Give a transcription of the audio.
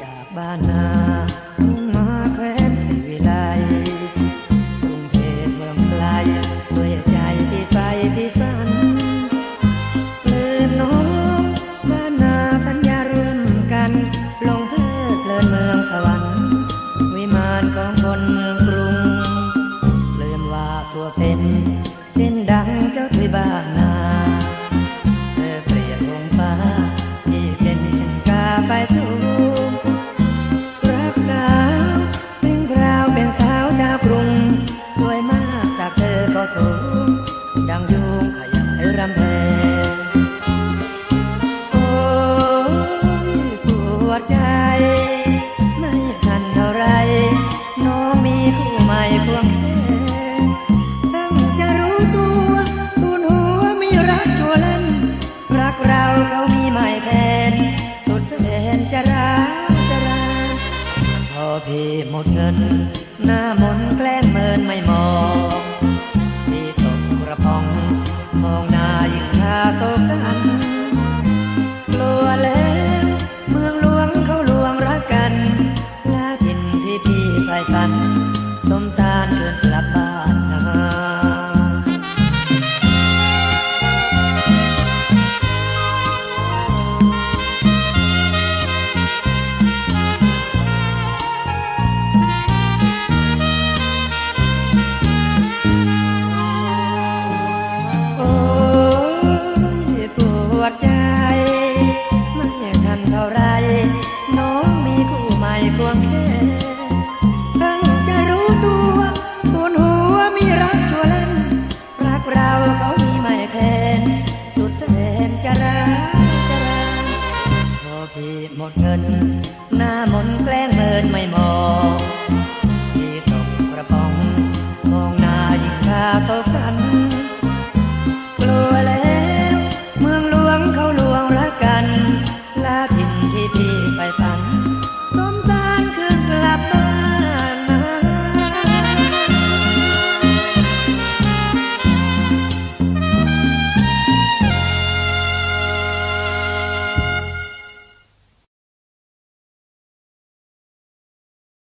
จากบ้านนามุ่งมาแคว้นสิวิไลกรุงเทพเมืองไกลด้วยใจที่ใสที่สันเลื่อนน้องบ้านนาสัญญาร่วมกัน ลงเพลิดเพลินเมืองสวรรค์ วิมานของคนเมืองกรุง เลื่อนว่าตัวเป็น เส้นดังเจ้าถุยบ้านนา สูง ดังยุงขยายรำแพงโอ้ยปวดใจ ไม่ทันเท่าไร น้องมีคู่ใหม่ควงแขนตั้งจะรู้ตัวทูนหัวมีรักชัวเล่น รักเราเขามีใหม่แทน สุดแสนจะรักจะรักพอพี่หมดเงิน หน้ามนแกล้งเมินไม่มารเกินกลับบ้านนา มีรักชั่วลันรักเราเขามีไม่แทนสุดแสนจะรักจะรักพอพี่หมดเงิน หน้ามนแกล้งเมินไม่มองพี่ตกกระป๋อง มองหน้ายิงตาเกสันกลัวแล้ว เมืองหลวงเขาลวงรักกันลาทินที่พี่